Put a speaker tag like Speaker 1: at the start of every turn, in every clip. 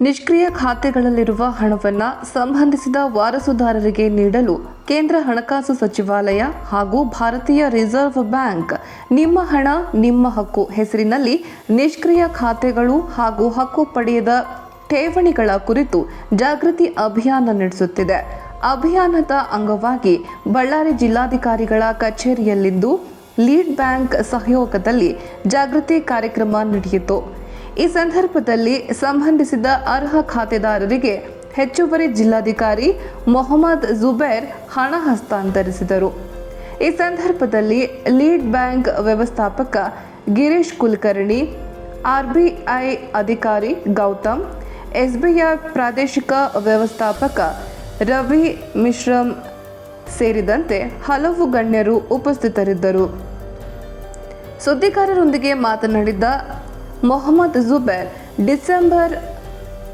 Speaker 1: ನಿಷ್ಕ್ರಿಯ ಖಾತೆಗಳಲ್ಲಿರುವ ಹಣವನ್ನು ಸಂಬಂಧಿಸಿದ ವಾರಸುದಾರರಿಗೆ ನೀಡಲು ಕೇಂದ್ರ ಹಣಕಾಸು ಸಚಿವಾಲಯ ಹಾಗೂ ಭಾರತೀಯ ರಿಸರ್ವ್ ಬ್ಯಾಂಕ್ ನಿಮ್ಮ ಹಣ, ನಿಮ್ಮ ಹಕ್ಕು ಹೆಸರಿನಲ್ಲಿ ನಿಷ್ಕ್ರಿಯ ಖಾತೆಗಳು ಹಾಗೂ ಹಕ್ಕು ಪಡೆಯದ ಠೇವಣಿಗಳ ಕುರಿತು ಜಾಗೃತಿ ಅಭಿಯಾನ ನಡೆಸುತ್ತಿದೆ. ಅಭಿಯಾನದ ಅಂಗವಾಗಿ ಬಳ್ಳಾರಿ ಜಿಲ್ಲಾಧಿಕಾರಿಗಳ ಕಚೇರಿಯಲ್ಲಿಂದು ಲೀಡ್ ಬ್ಯಾಂಕ್ ಸಹಯೋಗದಲ್ಲಿ ಜಾಗೃತಿ ಕಾರ್ಯಕ್ರಮ ನಡೆಯಿತು. ಈ ಸಂದರ್ಭದಲ್ಲಿ ಸಂಬಂಧಿಸಿದ ಅರ್ಹ ಖಾತೆದಾರರಿಗೆ ಹೆಚ್ಚುವರಿ ಜಿಲ್ಲಾಧಿಕಾರಿ ಮೊಹಮ್ಮದ್ ಜುಬೇರ್ ಹಣ ಹಸ್ತಾಂತರಿಸಿದರು. ಈ ಸಂದರ್ಭದಲ್ಲಿ ಲೀಡ್ ಬ್ಯಾಂಕ್ ವ್ಯವಸ್ಥಾಪಕ ಗಿರೀಶ್ ಕುಲಕರ್ಣಿ, ಆರ್ಬಿಐ ಅಧಿಕಾರಿ ಗೌತಮ್, ಎಸ್ಬಿಐ ಪ್ರಾದೇಶಿಕ ವ್ಯವಸ್ಥಾಪಕ ರವಿ ಮಿಶ್ರಂ ಸೇರಿದಂತೆ ಹಲವು ಗಣ್ಯರು ಉಪಸ್ಥಿತರಿದ್ದರು. ಸುದ್ದಿಗಾರರೊಂದಿಗೆ ಮಾತನಾಡಿದ ಮೊಹಮ್ಮದ್ ಜುಬೇರ್ ಡಿಸೆಂಬರ್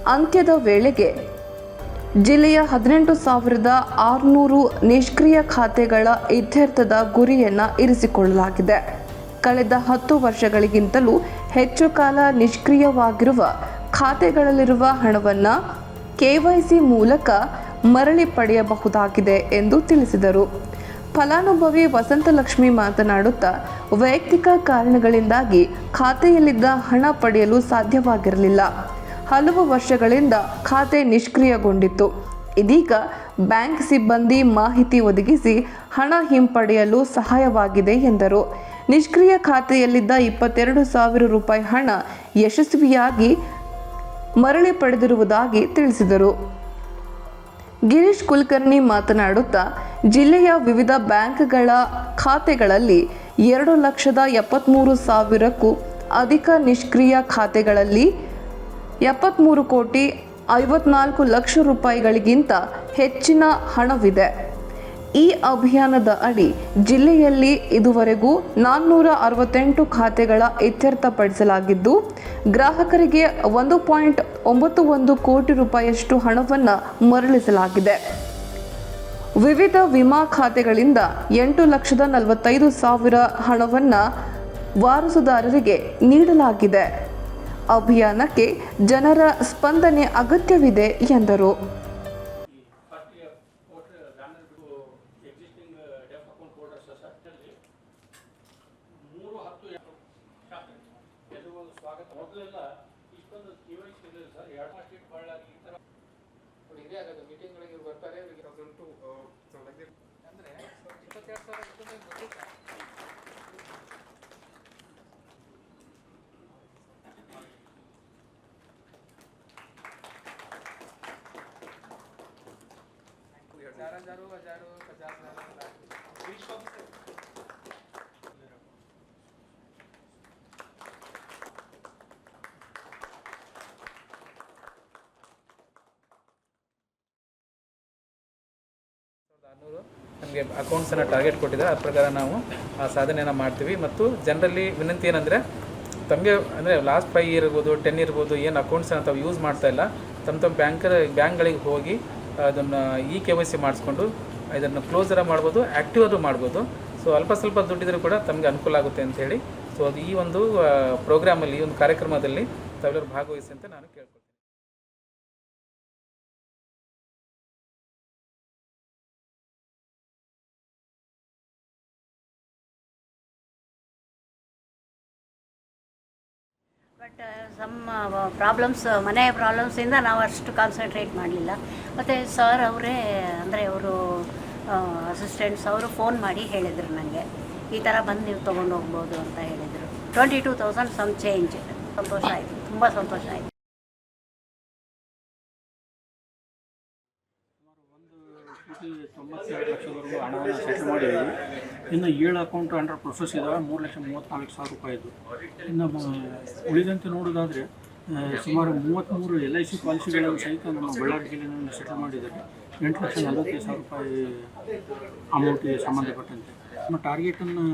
Speaker 1: ಅಂತ್ಯದ ವೇಳೆಗೆ ಜಿಲ್ಲೆಯ ಹದಿನೆಂಟು ಸಾವಿರದ ಆರುನೂರು ನಿಷ್ಕ್ರಿಯ ಖಾತೆಗಳ ಇತ್ಯರ್ಥದ ಗುರಿಯನ್ನು ಇರಿಸಿಕೊಳ್ಳಲಾಗಿದೆ. ಕಳೆದ ಹತ್ತು ವರ್ಷಗಳಿಗಿಂತಲೂ ಹೆಚ್ಚು ಕಾಲ ನಿಷ್ಕ್ರಿಯವಾಗಿರುವ ಖಾತೆಗಳಲ್ಲಿರುವ ಹಣವನ್ನು ಕೆವೈಸಿ ಮೂಲಕ ಮರಳಿ ಪಡೆಯಬಹುದಾಗಿದೆ ಎಂದು ತಿಳಿಸಿದರು. ಫಲಾನುಭವಿ ವಸಂತಲಕ್ಷ್ಮಿ ಮಾತನಾಡುತ್ತಾ, ವೈಯಕ್ತಿಕ ಕಾರಣಗಳಿಂದಾಗಿ ಖಾತೆಯಲ್ಲಿದ್ದ ಹಣ ಪಡೆಯಲು ಸಾಧ್ಯವಾಗಿರಲಿಲ್ಲ. ಹಲವು ವರ್ಷಗಳಿಂದ ಖಾತೆ ನಿಷ್ಕ್ರಿಯಗೊಂಡಿತ್ತು. ಇದೀಗ ಬ್ಯಾಂಕ್ ಸಿಬ್ಬಂದಿ ಮಾಹಿತಿ ಒದಗಿಸಿ ಹಣ ಹಿಂಪಡೆಯಲು ಸಹಾಯವಾಗಿದೆ ಎಂದರು. ನಿಷ್ಕ್ರಿಯ ಖಾತೆಯಲ್ಲಿದ್ದ ಇಪ್ಪತ್ತೆರಡು ಸಾವಿರ ರೂಪಾಯಿ ಹಣ ಯಶಸ್ವಿಯಾಗಿ ಮರಳಿ ಪಡೆದಿರುವುದಾಗಿ ತಿಳಿಸಿದರು. ಗಿರೀಶ್ ಕುಲಕರ್ಣಿ ಮಾತನಾಡುತ್ತಾ, ಜಿಲ್ಲೆಯ ವಿವಿಧ ಬ್ಯಾಂಕ್ಗಳ ಖಾತೆಗಳಲ್ಲಿ ಎರಡು ಲಕ್ಷದ ಎಪ್ಪತ್ತ್ಮೂರು ಸಾವಿರಕ್ಕೂ ಅಧಿಕ ನಿಷ್ಕ್ರಿಯ ಖಾತೆಗಳಲ್ಲಿ ಎಪ್ಪತ್ತ್ಮೂರು ಕೋಟಿ ಐವತ್ನಾಲ್ಕು ಲಕ್ಷ ರೂಪಾಯಿಗಳಿಗಿಂತ ಹೆಚ್ಚಿನ ಹಣವಿದೆ. ಈ ಅಭಿಯಾನದ ಅಡಿ ಜಿಲ್ಲೆಯಲ್ಲಿ ಇದುವರೆಗೂ ನಾನ್ನೂರ ಅರವತ್ತೆಂಟು ಖಾತೆಗಳ ಇತ್ಯರ್ಥಪಡಿಸಲಾಗಿದ್ದು ಗ್ರಾಹಕರಿಗೆ ಒಂದು ಪಾಯಿಂಟ್ ಒಂಬತ್ತು ಒಂದು ಕೋಟಿ ರೂಪಾಯಿಯಷ್ಟು ಹಣವನ್ನು ಮರಳಿಸಲಾಗಿದೆ. ವಿವಿಧ ವಿಮಾ ಖಾತೆಗಳಿಂದ ಎಂಟು ಲಕ್ಷದ ನಲವತ್ತೈದು ಸಾವಿರ ಹಣವನ್ನು ವಾರಸುದಾರರಿಗೆ ನೀಡಲಾಗಿದೆ. ಅಭಿಯಾನಕ್ಕೆ ಜನರ ಸ್ಪಂದನೆ ಅಗತ್ಯವಿದೆ ಎಂದರು.
Speaker 2: ಸ್ವಾಗತ ಮೊದಲೆಲ್ಲ ಇಷ್ಟೊಂದು ಕೆ ವೈ ಸಿ ಇರಲಿಲ್ಲ ಸರ್ ಎರಡು ಸ್ಟೇಟ್ ಬಳ್ಳಾರಿ ಈ ಥರ
Speaker 3: ನೋಡಿ ಇದೇ ಆಗೋದು ಮೀಟಿಂಗ್ಗಳಿಗೆ ಇವ್ರು ಬರ್ತಾರೆ ಇವರಿಗೆ ತೌಸಂಡ್ ಟು ಅಂದರೆ ಇಪ್ಪತ್ತೆರಡು ಸಾವಿರ ಇಷ್ಟೊಂದು ಗೊತ್ತಿಲ್ಲ चार हजारों हजारों पचास हजार ನಮಗೆ ಅಕೌಂಟ್ಸನ್ನು ಟಾರ್ಗೆಟ್ ಕೊಟ್ಟಿದ್ದಾರೆ. ಆ ಪ್ರಕಾರ ನಾವು ಆ ಸಾಧನೆಯನ್ನು ಮಾಡ್ತೀವಿ. ಮತ್ತು ಜನರಲ್ಲಿ ವಿನಂತಿ ಏನಂದರೆ, ತಮಗೆ ಅಂದರೆ ಲಾಸ್ಟ್ ಫೈವ್ ಇರ್ಬೋದು ಟೆನ್ ಇರ್ಬೋದು ಏನು ಅಕೌಂಟ್ಸನ್ನು ತಾವು ಯೂಸ್ ಮಾಡ್ತಾ ಇಲ್ಲ ತಮ್ಮ ತಮ್ಮ ಬ್ಯಾಂಕರ್ ಬ್ಯಾಂಕ್ಗಳಿಗೆ ಹೋಗಿ ಅದನ್ನು ಇ ಕೆ ವೈ ಸಿ ಮಾಡಿಸ್ಕೊಂಡು ಇದನ್ನು ಕ್ಲೋಸರ ಮಾಡ್ಬೋದು ಆ್ಯಕ್ಟಿವ್ ಅದು ಮಾಡ್ಬೋದು. ಸೊ ಅಲ್ಪ ಸ್ವಲ್ಪ ದುಡ್ಡಿದ್ರು ಕೂಡ ತಮಗೆ ಅನುಕೂಲ ಆಗುತ್ತೆ ಅಂತ ಹೇಳಿ. ಸೊ ಅದು ಈ ಒಂದು ಪ್ರೋಗ್ರಾಮಲ್ಲಿ ಈ ಒಂದು ಕಾರ್ಯಕ್ರಮದಲ್ಲಿ ತಾವೆಲ್ಲರೂ ಭಾಗವಹಿಸಿ ಅಂತ ನಾನು ಕೇಳ್ಕೊಳ್ತೀನಿ.
Speaker 4: ಸಮ್ ಪ್ರಾಬ್ಲಮ್ಸ್ ಮನೆ ಪ್ರಾಬ್ಲಮ್ಸಿಂದ ನಾವು ಅಷ್ಟು ಕಾನ್ಸಂಟ್ರೇಟ್ ಮಾಡಲಿಲ್ಲ. ಮತ್ತು ಸರ್ ಅವರೇ, ಅಂದರೆ ಅವರು ಅಸಿಸ್ಟೆಂಟ್ಸ್ ಅವರು ಫೋನ್ ಮಾಡಿ ಹೇಳಿದರು ನನಗೆ ಈ ಥರ ಬಂದು ನೀವು ತೊಗೊಂಡು ಹೋಗ್ಬೋದು ಅಂತ ಹೇಳಿದರು. Twenty two thousand some change ಸಂತೋಷ ಆಯಿತು. ತುಂಬ ಸಂತೋಷ ಆಯಿತು.
Speaker 2: ತೊಂಬತ್ತೆರಡು ಲಕ್ಷದವರೆಗೂ ಹಣವನ್ನು ಸೆಟ್ಲ್ ಮಾಡಿದ್ದೀವಿ ಇನ್ನು ಏಳು ಅಕೌಂಟ್ ಅಂಡರ್ ಪ್ರೊಸೆಸ್ ಇದಾವೆ. ಮೂರು ಲಕ್ಷ ಮೂವತ್ತ್ನಾಲ್ಕು ಸಾವಿರ ರೂಪಾಯಿದು ಇನ್ನು ಉಳಿದಂತೆ ನೋಡೋದಾದರೆ ಸುಮಾರು ಮೂವತ್ತ್ಮೂರು ಎಲ್ ಐ ಸಿ ಪಾಲಿಸಿಗಳನ್ನು ಸಹಿತ ನಮ್ಮ ಬಳ್ಳಾರಿ ಜಿಲ್ಲೆಯಲ್ಲಿ ಸೆಟಲ್ ಮಾಡಿದ್ದಾರೆ. ಎಂಟು ಲಕ್ಷ ನಲವತ್ತೈದು ಸಾವಿರ ರೂಪಾಯಿ ಅಮೌಂಟಿಗೆ ಸಂಬಂಧಪಟ್ಟಂತೆ. ನಮ್ಮ ಟಾರ್ಗೆಟನ್ನು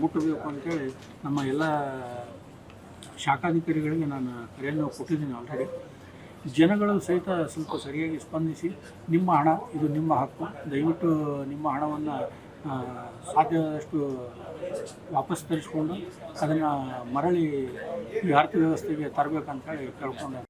Speaker 2: ಮುಟ್ಟಬೇಕು ಅಂತೇಳಿ ನಮ್ಮ ಎಲ್ಲ ಶಾಖಾಧಿಕಾರಿಗಳಿಗೆ ನಾನು ಕರೆಯನ್ನು ಕೊಟ್ಟಿದ್ದೀನಿ ಆಲ್ರೆಡಿ ಜನಗಳು ಸಹಿತ ಸ್ವಲ್ಪ ಸರಿಯಾಗಿ ಸ್ಪಂದಿಸಿ, ನಿಮ್ಮ ಹಣ, ಇದು ನಿಮ್ಮ ಹಕ್ಕು. ದಯವಿಟ್ಟು ನಿಮ್ಮ ಹಣವನ್ನು ಸಾಧ್ಯವಾದಷ್ಟು ವಾಪಸ್ ತರಿಸ್ಕೊಂಡು ಅದನ್ನು ಮರಳಿ ಈ ಅರ್ಥವ್ಯವಸ್ಥೆಗೆ ತರಬೇಕಂತ ಹೇಳಿ ಕೇಳ್ಕೊಂಡು.